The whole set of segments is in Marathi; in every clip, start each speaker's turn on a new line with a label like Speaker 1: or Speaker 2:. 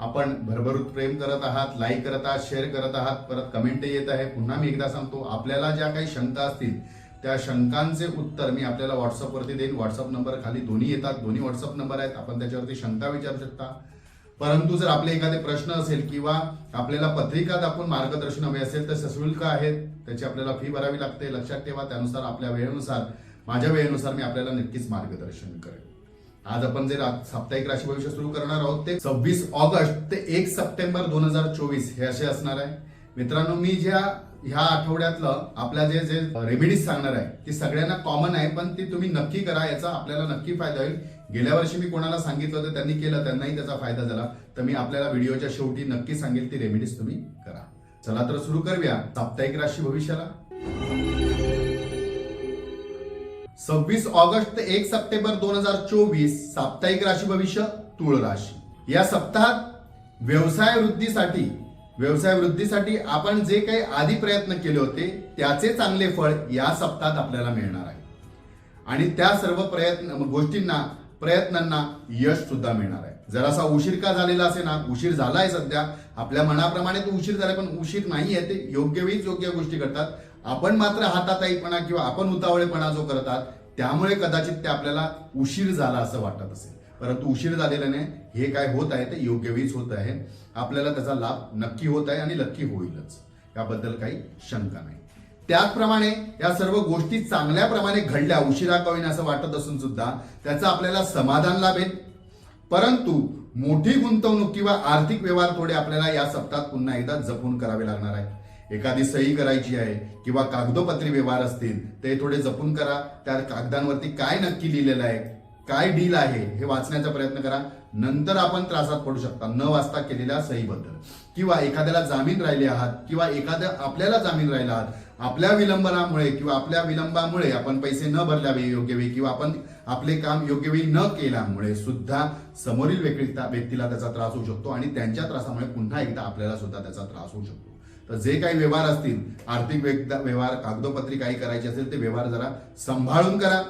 Speaker 1: आपण भरभरूत प्रेम करत आहात लाईक करत आहात शेअर करत आहात परत कमेंट येत आहे. पुन्हा मी एकदा सांगतो आपल्याला ज्या काही शंका असतील त्या शंकांचे उत्तर मी आपल्याला व्हॉट्सअपवरती देईन. व्हॉट्सअप नंबर खाली दोन्ही येतात. दोन्ही व्हॉट्सअप नंबर आहेत. आपण त्याच्यावरती शंका विचारू शकता. परंतु जर आपले एखादे प्रश्न असेल किंवा आपल्याला पत्रिका दाखवून मार्गदर्शन हवे असेल तर सशुल्क आहेत. त्याची आपल्याला फी भरावी लागते. लक्षात ठेवा. त्यानुसार आपल्या वेळेनुसार माझ्या वेळेनुसार मी आपल्याला नक्कीच मार्गदर्शन करेन. आज आपण जे साप्ताहिक राशी भविष्य सुरू करणार आहोत ते सव्वीस ऑगस्ट ते एक सप्टेंबर दोन हजार चोवीस हे असे असणार आहे. मित्रांनो मी ज्या ह्या आठवड्यातलं आपल्या जे जे रेमेडीज सांगणार आहे ती सगळ्यांना कॉमन आहे पण ती तुम्ही नक्की करा याचा आपल्याला नक्की फायदा होईल. गेल्या वर्षी मी कोणाला सांगितलं होतं त्यांनी केलं त्यांनाही त्याचा फायदा झाला. तर मी आपल्याला व्हिडिओच्या शेवटी नक्की सांगेल ती रेमेडीज तुम्ही करा. चला तर सुरू करूया साप्ताहिक राशी भविष्याला सव्वीस ऑगस्ट ते एक सप्टेंबर दोन हजार चोवीस साप्ताहिक राशी भविष्य तुळ राशी. या सप्ताहात व्यवसाय वृद्धीसाठी व्यवसाय वृद्धीसाठी आपण जे काही आधी प्रयत्न केले होते त्याचे चांगले फळ या सप्ताहात आपल्याला मिळणार आहे. आणि त्या सर्व प्रयत्न गोष्टींना प्रयत्नांना यश सुद्धा मिळणार आहे. जरासा उशीर का झालेला असे ना उशीर झालाय सध्या. आपल्या मनाप्रमाणे तो उशीर झाला पण उशीर नाही आहे ते. योग्य वेळीच योग्य गोष्टी करतात. आपण मात्र हाताताईपणा किंवा आपण उतावळेपणा जो करतात त्यामुळे कदाचित ते आपल्याला उशीर झाला असं वाटत असेल. परंतु उशीर झालेला नाही हे काय होत आहे ते योग्य वेळीच होत आहे. आपल्याला त्याचा लाभ नक्की होत आहे आणि नक्की होईलच. याबद्दल काही शंका नाही. त्याचप्रमाणे या सर्व गोष्टी चांगल्या प्रमाणे घडल्या उशिरा का असं वाटत असून सुद्धा त्याचं आपल्याला समाधान लाभेल. परंतु मोठी गुंतवणूक किंवा आर्थिक व्यवहार थोडे आपल्याला या सप्ताहात पुन्हा एकदा जपून करावे लागणार आहे एखादी सही करायची आहे किंवा कागदोपत्री व्यवहार असतील ते थोडे जपून करा. त्या कागदांवरती काय नक्की लिहिलेलं आहे काय डील आहे हे वाचण्याचा प्रयत्न करा. नंतर आपण त्रासात पडू शकता. न वाचता केलेल्या सहीबद्दल. किंवा एखाद्याला जामीन राहिले आहात किंवा एखाद्या आपल्याला जामीन राहिला आहात आपल्या विलंबनामुळे किंवा आपल्या विलंबामुळे आपण पैसे न भरल्या वेळी योग्य वेळी किंवा आपण आपले काम योग्य वेळी न केल्यामुळे सुद्धा समोरील व्यक्ती व्यक्तीला त्याचा त्रास होऊ शकतो आणि त्यांच्या त्रासामुळे पुन्हा एकदा आपल्याला सुद्धा त्याचा त्रास होऊ शकतो. तर जे काही व्यवहार असतील आर्थिक व्यवहार कागदोपत्री काही करायचे असेल ते व्यवहार जरा सांभाळून करा.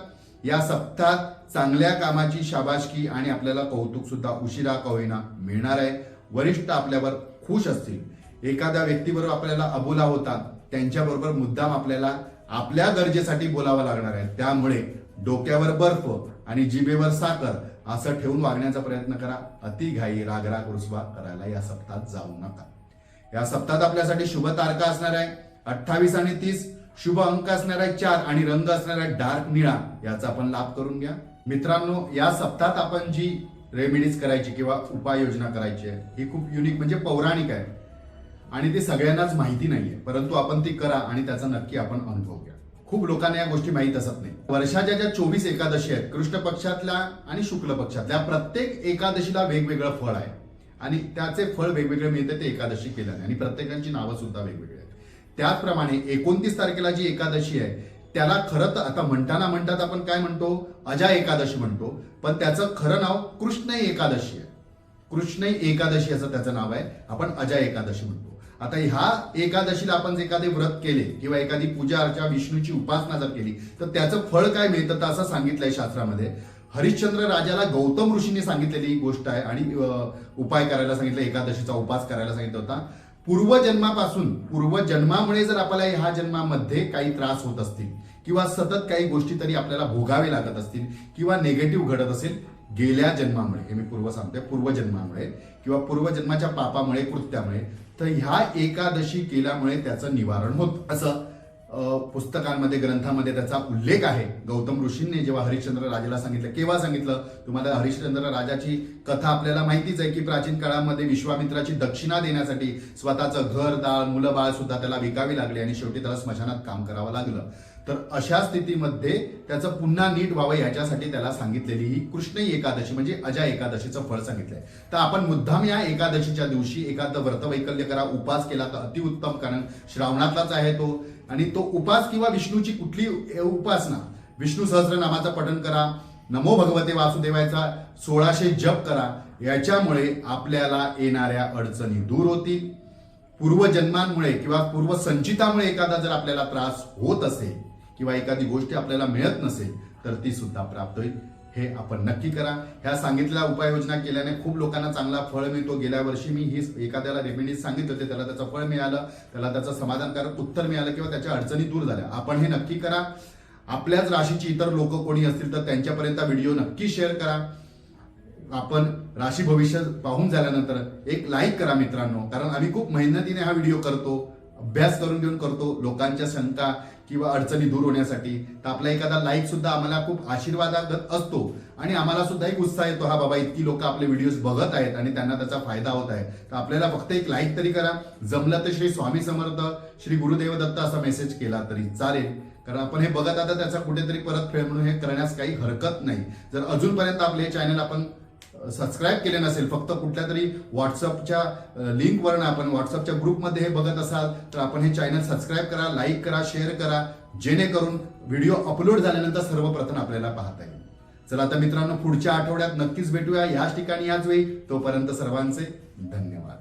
Speaker 1: या सप्ताहात चांगल्या कामाची शाबाशकी आणि आपल्याला कौतुक सुद्धा उशिरा का होईना मिळणार आहे. वरिष्ठ आपल्यावर खुश असतील. एखाद्या व्यक्तीबरोबर आपल्याला अबोला होतात त्यांच्याबरोबर मुद्दाम आपल्याला आपल्या गरजेसाठी बोलावं लागणार आहे. त्यामुळे डोक्यावर बर्फ आणि जिभेवर साखर असं ठेवून वागण्याचा प्रयत्न करा. अति घाई रागराग रुसवा करायला या सप्ताहात जाऊ नका. या सप्तात आपल्यासाठी शुभ तारका असणार आहे. अठ्ठावीस आणि तीस शुभ अंक असणार आहे चार आणि रंग असणार आहे डार्क निळा. याचा आपण लाभ करून घ्या. मित्रांनो या सप्तात आपण जी रेमेडीज करायची किंवा उपाययोजना करायची आहे ही खूप युनिक म्हणजे पौराणिक आहे. आणि ती सगळ्यांनाच माहिती नाहीये परंतु आपण ती करा आणि त्याचा नक्की आपण अनुभव घ्या खूप लोकांना या गोष्टी माहीत असत नाही. वर्षाच्या ज्या चोवीस एकादशी आहेत कृष्ण पक्षातल्या आणि शुक्ल पक्षातल्या प्रत्येक एकादशीला वेगवेगळं फळ आहे. आणि त्याचे फळ वेगवेगळे मिळते ते एकादशी केल्याने. आणि प्रत्येकांची नावं सुद्धा वेगवेगळी आहेत. त्याचप्रमाणे एकोणतीस तारखेला जी एकादशी आहे त्याला खरं तर आता म्हणताना म्हणतात आपण काय म्हणतो? अजा एकादशी म्हणतो. पण त्याचं खरं नाव कृष्ण एकादशी आहे. कृष्ण एकादशी असं त्याचं नाव आहे. आपण अजा एकादशी म्हणतो. आता ह्या एकादशीला आपण जर एखादे व्रत केले किंवा एखादी पूजा अर्चा विष्णूची उपासना जर केली तर त्याचं फळ काय मिळतं? तर असं सांगितलंय शास्त्रामध्ये. हरिश्चंद्र राजाला गौतम ऋषीने सांगितलेली ही गोष्ट आहे आणि उपाय करायला सांगितलं एकादशीचा उपास करायला सांगितलं होता. पूर्वजन्मापासून पूर्वजन्मामुळे जर आपल्याला ह्या जन्मामध्ये काही त्रास होत असतील किंवा सतत काही गोष्टी तरी आपल्याला भोगावे लागत असतील किंवा नेगेटिव्ह घडत असेल गेल्या जन्मामुळे हे मी पूर्व सांगतोय पूर्वजन्मामुळे किंवा पूर्वजन्माच्या पापामुळे कृत्यामुळे तर ह्या एकादशी केल्यामुळे त्याचं निवारण होत असं पुस्तकांमध्ये ग्रंथामध्ये त्याचा उल्लेख आहे. गौतम ऋषींनी जेव्हा हरिश्चंद्र राजाला सांगितलं केव्हा सांगितलं? तुम्हाला हरिश्चंद्र राजाची कथा आपल्याला माहितीच आहे की प्राचीन काळामध्ये विश्वामित्राची दक्षिणा देण्यासाठी स्वतःचं घर दाळ मुलं बाळ सुद्धा त्याला विकावी लागली आणि शेवटी त्याला स्मशानात काम करावं लागलं. तर अशा स्थितीमध्ये त्याचं पुन्हा नीट व्हावं याच्यासाठी त्याला सांगितलेली ही कृष्ण एकादशी म्हणजे अजा एकादशीचं फळ सांगितलंय. तर आपण मुद्दाम या एकादशीच्या दिवशी एखादं व्रतवैकल्य करा उपास केला तर अतिउत्तम कारण श्रावणातलाच आहे तो. आणि तो उपास किंवा विष्णूची कुठली उपासना विष्णू सहस्रनामाचं पठण करा नमो भगवते वासुदेवाचा सोळाशे जप करा याच्यामुळे आपल्याला येणाऱ्या अडचणी दूर होतील. पूर्वजन्मांमुळे किंवा पूर्वसंचितामुळे एखादा जर आपल्याला त्रास होत असेल किंवा एखादी गोष्ट आपल्याला मिळत नसेल तर ती सुद्धा प्राप्त होईल. हे आपण नक्की करा. ह्या सांगितलेल्या उपाययोजना केल्याने खूप लोकांना चांगला फळ मिळतो. गेल्या वर्षी मी ही एखाद्याला रेमेडीज सांगितले होते त्याला त्याचं फळ मिळालं त्याला त्याचं समाधानकारक उत्तर मिळालं किंवा त्याच्या अडचणी दूर झाल्या. आपण हे नक्की करा. आपल्याच राशीची इतर लोक कोणी असतील तर त्यांच्यापर्यंत व्हिडिओ नक्की शेअर करा. आपण राशी भविष्य पाहून झाल्यानंतर एक लाईक करा मित्रांनो कारण आम्ही खूप मेहनतीने हा व्हिडिओ करतो. अभ्यास करून घेऊन करतो लोकांच्या शंका किंवा अडचणी दूर होण्यासाठी. तर आपला एखादा लाईक सुद्धा आम्हाला खूप आशीर्वादागत असतो आणि आम्हाला सुद्धा एक उत्साह येतो हा बाबा इतकी लोक आपले व्हिडिओज बघत आहेत आणि त्यांना त्याचा फायदा होत आहे. तर आपल्याला फक्त एक लाईक तरी करा. जमलं तर श्री स्वामी समर्थ श्री गुरुदेव दत्त असा मेसेज केला तरी चालेल. कारण आपण हे बघत आता त्याचा कुठेतरी परत फेड म्हणून हे करण्यास काही हरकत नाही. जर अजूनपर्यंत आपले चॅनल आपण सबस्क्राईब केले नसेल फक्त कुठल्या तरी व्हॉट्सअपच्या लिंकवरनं आपण व्हॉट्सअपच्या ग्रुपमध्ये हे बघत असाल तर आपण हे चॅनल सबस्क्राईब करा लाईक करा शेअर करा जेणेकरून व्हिडिओ अपलोड झाल्यानंतर सर्वप्रथम आपल्याला पाहता येईल. चला आता मित्रांनो पुढच्या आठवड्यात नक्कीच भेटूया. याच ठिकाणी याच वेळी. तोपर्यंत सर्वांचे धन्यवाद.